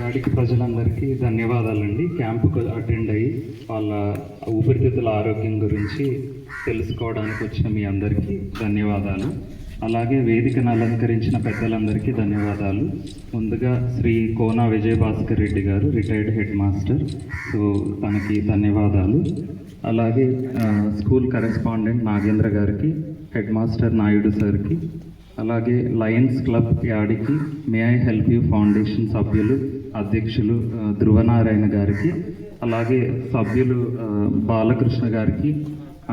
యాడికి ప్రజలందరికీ ధన్యవాదాలండి. క్యాంపుకు అటెండ్ అయ్యి వాళ్ళ ఊపిరితిత్తుల ఆరోగ్యం గురించి తెలుసుకోవడానికి వచ్చిన మీ అందరికీ ధన్యవాదాలు. అలాగే వేదికను అలంకరించిన పెద్దలందరికీ ధన్యవాదాలు. ముందుగా శ్రీ కోనా విజయభాస్కర్ రెడ్డి గారు రిటైర్డ్ హెడ్ మాస్టర్ సో తనకి ధన్యవాదాలు. అలాగే స్కూల్ కరెస్పాండెంట్ నాగేంద్ర గారికి హెడ్ మాస్టర్ నాయుడు సార్కి అలాగే లయన్స్ క్లబ్ యాడికి may I help you foundation సభ్యులు అధ్యక్షులు ధ్రువనారాయణ గారికి అలాగే సభ్యులు బాలకృష్ణ గారికి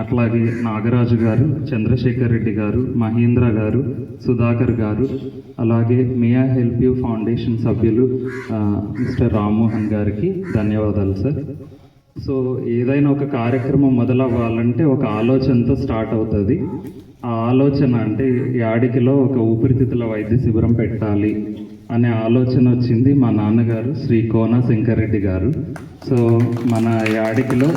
అట్లాగే నాగరాజు గారు చంద్రశేఖర్ రెడ్డి గారు మహేంద్ర గారు సుధాకర్ గారు అలాగే may I help you foundation సభ్యులు మిస్టర్ రామ్మోహన్ గారికి ధన్యవాదాలు సార్. సో ఏదైనా ఒక కార్యక్రమం మొదలవ్వాలంటే ఒక ఆలోచనతో స్టార్ట్ అవుతుంది. ఆ ఆలోచన అంటే యాడికిలో ఒక ఊపిరితిత్తుల వైద్య శిబిరం పెట్టాలి అనే ఆలోచన వచ్చింది మా నాన్నగారు శ్రీ కోన శంకర్రెడ్డి గారు. సో మన యాడికిలో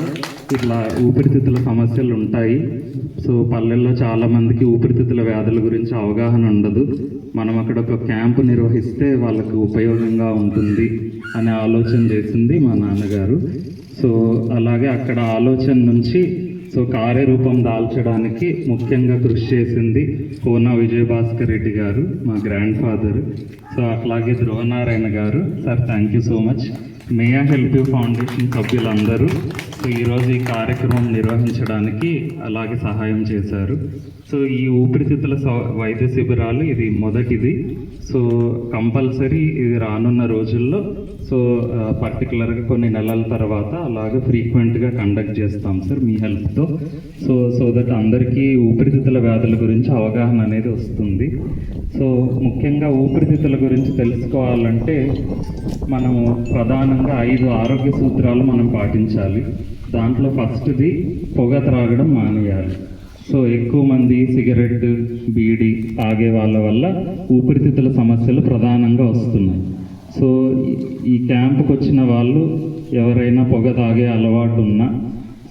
ఇట్లా ఊపిరితిత్తుల సమస్యలు ఉంటాయి. సో పల్లెల్లో చాలా మందికి ఊపిరితిత్తుల వ్యాధుల గురించి అవగాహన ఉండదు. మనం అక్కడ ఒక క్యాంపు నిర్వహిస్తే వాళ్ళకు ఉపయోగంగా ఉంటుంది అనే ఆలోచన చేసింది మా నాన్నగారు. సో అలాగే అక్కడ ఆలోచన నుంచి సో కార్యరూపం దాల్చడానికి ముఖ్యంగా కృషి చేసింది కోన విజయభాస్కర్ రెడ్డి గారు మా గ్రాండ్ ఫాదర్. సో అట్లాగే Dhruvanarayana garu sir thank you so much may I help you foundation సభ్యులందరూ? సో ఈరోజు ఈ కార్యక్రమం నిర్వహించడానికి అలాగే సహాయం చేశారు. సో ఈ ఊపిరితిత్తుల సౌ- వైద్య శిబిరాలు ఇది మొదటిది. సో కంపల్సరీ ఇది రానున్న రోజుల్లో సో పర్టికులర్గా కొన్ని నెలల తర్వాత అలాగే ఫ్రీక్వెంట్గా కండక్ట్ చేస్తాం సార్ మీ హెల్ప్తో. సో సో దట్ అందరికీ ఊపిరితిత్తుల వ్యాధుల గురించి అవగాహన అనేది వస్తుంది. సో ముఖ్యంగా ఊపిరితిత్తుల గురించి తెలుసుకోవాలంటే మనము ప్రధానంగా ఐదు ఆరోగ్య సూత్రాలు మనం పాటించాలి. దాంట్లో ఫస్ట్ది పొగ త్రాగడం మానేయాలి. సో ఎక్కువ మంది సిగరెట్ బీడి తాగే వాళ్ళ వల్ల ఊపిరితిత్తుల సమస్యలు ప్రధానంగా వస్తున్నాయి. సో ఈ- ఈ క్యాంపుకి వచ్చిన వాళ్ళు ఎవరైనా పొగ తాగే అలవాటు ఉన్నా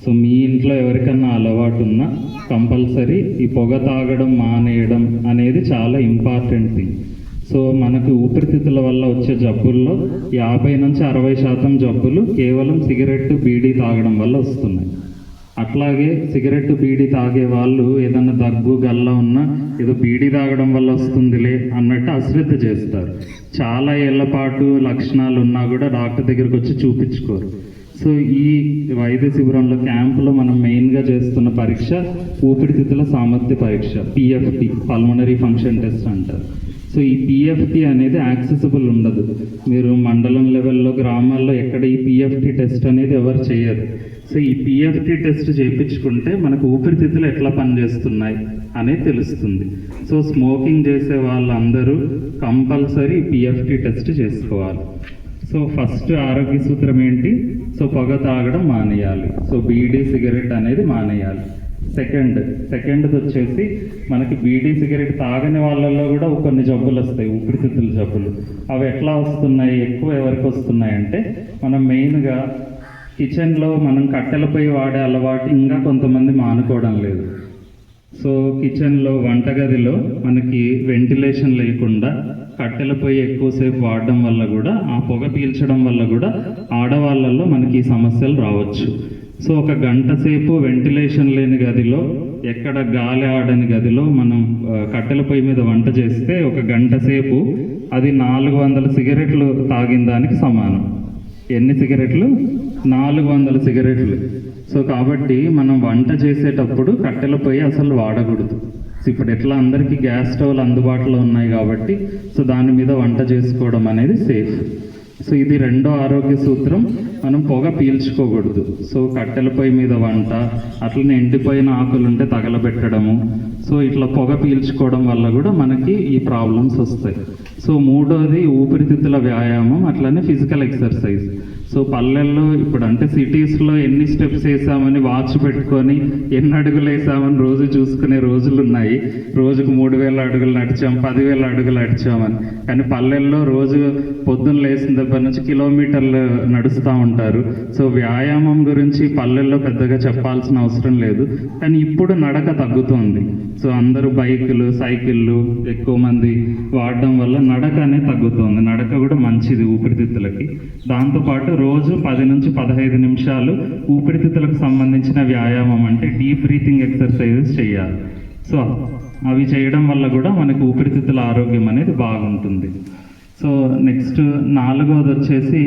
సో మీ ఇంట్లో ఎవరికన్నా అలవాటు ఉన్నా కంపల్సరీ ఈ పొగ తాగడం మానేయడం అనేది చాలా ఇంపార్టెంట్ థింగ్ సో మనకు ఊపిరితిత్తుల వల్ల వచ్చే జబ్బుల్లో యాభై నుంచి అరవై శాతం జబ్బులు కేవలం సిగరెట్ బీడీ తాగడం వల్ల వస్తున్నాయి. అట్లాగే సిగరెట్ బీడీ తాగే వాళ్ళు ఏదన్నా దగ్గు గల్ల ఉన్నా ఏదో బీడీ తాగడం వల్ల వస్తుందిలే అన్నట్టు అశ్రద్ధ చేస్తారు. చాలా ఏళ్ళ పాటు లక్షణాలు ఉన్నా కూడా డాక్టర్ దగ్గరికి వచ్చి చూపించుకోరు. సో ఈ వైద్య శిబిరంలో క్యాంపులో మనం మెయిన్గా చేస్తున్న పరీక్ష ఊపిరితిత్తుల సామర్థ్య పరీక్ష పిఎఫ్టి పల్మనరీ ఫంక్షన్ టెస్ట్ అంటారు. సో ఈ పిఎఫ్టి అనేది యాక్సెసిబుల్ ఉండదు. మీరు మండలం లెవెల్లో గ్రామాల్లో ఎక్కడ ఈ పిఎఫ్టి టెస్ట్ అనేది ఎవరు చేయరు. సో ఈ పిఎఫ్టి టెస్ట్ చేయించుకుంటే మనకు ఊపిరితిత్తులు ఎట్లా పనిచేస్తున్నాయి అనేది తెలుస్తుంది. సో స్మోకింగ్ చేసే వాళ్ళందరూ కంపల్సరీ పిఎఫ్టి టెస్ట్ చేసుకోవాలి. సో ఫస్ట్ ఆరోగ్య సూత్రం ఏంటి? సో పొగ తాగడం మానేయాలి. సో బీడీ సిగరెట్ అనేది మానేయాలి. సెకండ్ సెకండ్ వచ్చేసి మనకి బీడీ సిగరెట్ తాగని వాళ్ళల్లో కూడా కొన్ని జబ్బులు వస్తాయి ఊపిరితిత్తుల జబ్బులు. అవి ఎట్లా వస్తున్నాయి ఎక్కువ ఎవరికి వస్తున్నాయి అంటే మనం మెయిన్గా కిచెన్లో మనం కట్టెలపై వాడే అలవాటు ఇంకా కొంతమంది మానుకోవడం లేదు. సో కిచెన్లో వంటగదిలో మనకి వెంటిలేషన్ లేకుండా కట్టెల పొయ్యి ఎక్కువసేపు వాడడం వల్ల కూడా ఆ పొగ పీల్చడం వల్ల కూడా ఆడవాళ్ళల్లో మనకి ఈ సమస్యలు రావచ్చు. సో ఒక గంట సేపు వెంటిలేషన్ లేని గదిలో ఎక్కడ గాలి ఆడని గదిలో మనం కట్టెల పొయ్యి మీద వంట చేస్తే ఒక గంట సేపు అది నాలుగు వందల సిగరెట్లు తాగిన దానికి సమానం. ఎన్ని సిగరెట్లు? నాలుగు వందల సిగరెట్లు. సో కాబట్టి మనం వంట చేసేటప్పుడు కట్టెల పొయ్యి అసలు వాడకూడదు. సో ఇప్పుడు ఎట్లా అందరికీ గ్యాస్ స్టవ్లు అందుబాటులో ఉన్నాయి కాబట్టి సో దాని మీద వంట చేసుకోవడం అనేది సేఫ్. సో ఇది రెండో ఆరోగ్య సూత్రం. మనం పొగ పీల్చుకోకూడదు. సో కట్టెల పొయ్యి మీద వంట అట్లనే ఎండిపోయిన ఆకులు ఉంటే తగలబెట్టడము. సో ఇట్లా పొగ పీల్చుకోవడం వల్ల కూడా మనకి ఈ ప్రాబ్లమ్స్ వస్తాయి. సో మూడోది ఊపిరితిత్తుల వ్యాయామం అట్లనే ఫిజికల్ ఎక్సర్సైజ్. సో పల్లెల్లో ఇప్పుడు అంటే సిటీస్లో ఎన్ని స్టెప్స్ వేసామని వాచ్ పెట్టుకొని ఎన్ని అడుగులు వేసామని రోజు చూసుకునే రోజులు ఉన్నాయి రోజుకు మూడు వేల అడుగులు నడిచాం పదివేల అడుగులు నడిచామని. కానీ పల్లెల్లో రోజు పొద్దున్న లేచిన దగ్గర నుంచి కిలోమీటర్లు నడుస్తూ ఉంటారు. సో వ్యాయామం గురించి పల్లెల్లో పెద్దగా చెప్పాల్సిన అవసరం లేదు. కానీ ఇప్పుడు నడక తగ్గుతోంది. సో అందరూ బైకులు సైకిళ్ళు ఎక్కువ మంది వాడడం వల్ల నడక అనేది తగ్గుతోంది. నడక కూడా మంచిది ఊపిరితిత్తులకి. దాంతోపాటు రోజు పది నుంచి పదహైదు నిమిషాలు ఊపిరితిత్తులకు సంబంధించిన వ్యాయామం అంటే డీప్ బ్రీతింగ్ ఎక్సర్సైజెస్ చేయాలి. సో అవి చేయడం వల్ల కూడా మనకు ఊపిరితిత్తుల ఆరోగ్యం అనేది బాగుంటుంది. సో నెక్స్ట్ నాలుగవది వచ్చేసి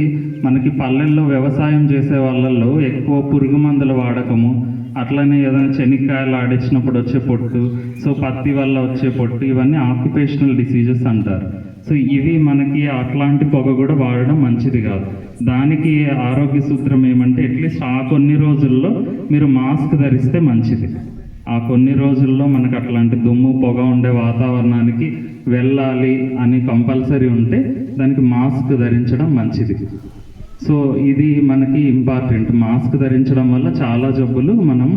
మనకి పల్లెల్లో వ్యవసాయం చేసే వాళ్ళల్లో ఎక్కువ పురుగు మందుల వాడకము అట్లనే ఏదైనా చెనిక్కాయలు ఆడించినప్పుడు వచ్చే పొట్టు సో పత్తి వల్ల వచ్చే పొట్టు ఇవన్నీ ఆక్యుపేషనల్ డిసీజెస్ అంటారు. సో ఇవి మనకి అట్లాంటి పొగ కూడా వాడడం మంచిది కాదు. దానికి ఆరోగ్య సూత్రం ఏమంటే అట్లీస్ట్ ఆ కొన్ని రోజుల్లో మీరు మాస్క్ ధరిస్తే మంచిది. ఆ కొన్ని రోజుల్లో మనకు అట్లాంటి దుమ్ము పొగ ఉండే వాతావరణానికి వెళ్ళాలి అని కంపల్సరీ ఉంటే దానికి మాస్క్ ధరించడం మంచిది. సో ఇది మనకి ఇంపార్టెంట్ మాస్క్ ధరించడం వల్ల చాలా జబ్బులు మనం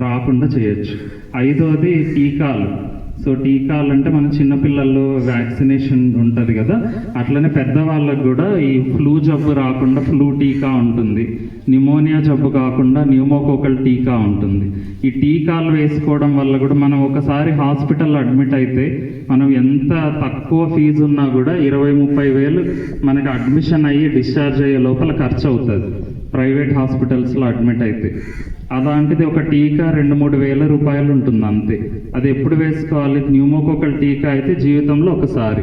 రాకుండా చేయొచ్చు. ఐదోది టీకాలు సో టీకాలు అంటే మన చిన్నపిల్లల్లో వ్యాక్సినేషన్ ఉంటుంది కదా. అట్లనే పెద్దవాళ్ళకు కూడా ఈ ఫ్లూ జబ్బు రాకుండా ఫ్లూ టీకా ఉంటుంది. న్యూమోనియా జబ్బు కాకుండా న్యూమోకోకల్ టీకా ఉంటుంది. ఈ టీకాలు వేసుకోవడం వల్ల కూడా మనం ఒకసారి హాస్పిటల్ అడ్మిట్ అయితే మనం ఎంత తక్కువ ఫీజు ఉన్నా కూడా ఇరవై ముప్పై వేలు మనకి అడ్మిషన్ అయ్యి డిశ్చార్జ్ అయ్యే లోపల ఖర్చు అవుతుంది ప్రైవేట్ హాస్పిటల్స్లో అడ్మిట్ అయితే. అలాంటిది ఒక టీకా రెండు మూడు వేల రూపాయలు ఉంటుంది అంతే. అది ఎప్పుడు వేసుకోవాలి? న్యూమోకోకల్ టీకా అయితే జీవితంలో ఒకసారి.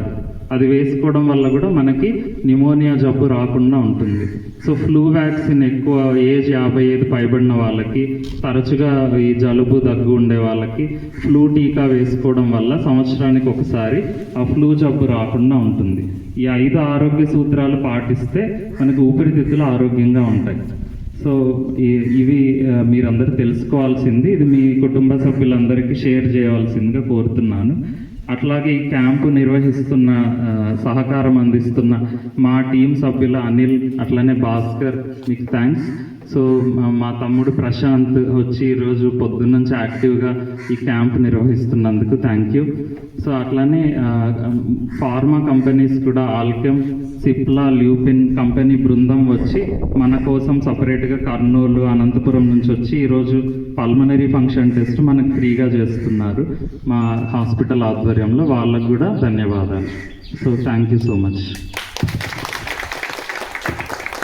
అది వేసుకోవడం వల్ల కూడా మనకి న్యూమోనియా జబ్బు రాకుండా ఉంటుంది. సో ఫ్లూ వ్యాక్సిన్ ఎక్కువ ఏజ్ యాభై ఐదు పైబడిన వాళ్ళకి తరచుగా ఈ జలుబు దగ్గు ఉండే వాళ్ళకి ఫ్లూ టీకా వేసుకోవడం వల్ల సంవత్సరానికి ఒకసారి ఆ ఫ్లూ జబ్బు రాకుండా ఉంటుంది. ఈ ఐదు ఆరోగ్య సూత్రాలు పాటిస్తే మనకు ఊపిరితిత్తులు ఆరోగ్యంగా ఉంటాయి. సో ఈ- ఇవి మీరందరూ తెలుసుకోవాల్సింది ఇది మీ కుటుంబ సభ్యులందరికీ షేర్ చేయవలసిందిగా కోరుతున్నాను. అట్లాగే ఈ క్యాంపు నిర్వహిస్తున్న సహకారం అందిస్తున్న మా టీం సభ్యుల అనిల్ అట్లనే భాస్కర్ మీకు థ్యాంక్స్ సో మా- తమ్ముడు ప్రశాంత్ వచ్చి ఈరోజు పొద్దున్నుంచి యాక్టివ్గా ఈ క్యాంప్ నిర్వహిస్తున్నందుకు థ్యాంక్ యూ సో అట్లానే ఫార్మా కంపెనీస్ కూడా ఆల్కెమ్ సిప్లా ల్యూపిన్ కంపెనీ బృందం వచ్చి మన కోసం సపరేట్గా కర్నూలు అనంతపురం నుంచి వచ్చి ఈరోజు పల్మనరీ ఫంక్షన్ టెస్ట్ మనకు ఫ్రీగా చేస్తున్నారు. మా హాస్పిటల్ ఆధ్వర్యంలో వాళ్ళకు కూడా ధన్యవాదాలు. So thank you so much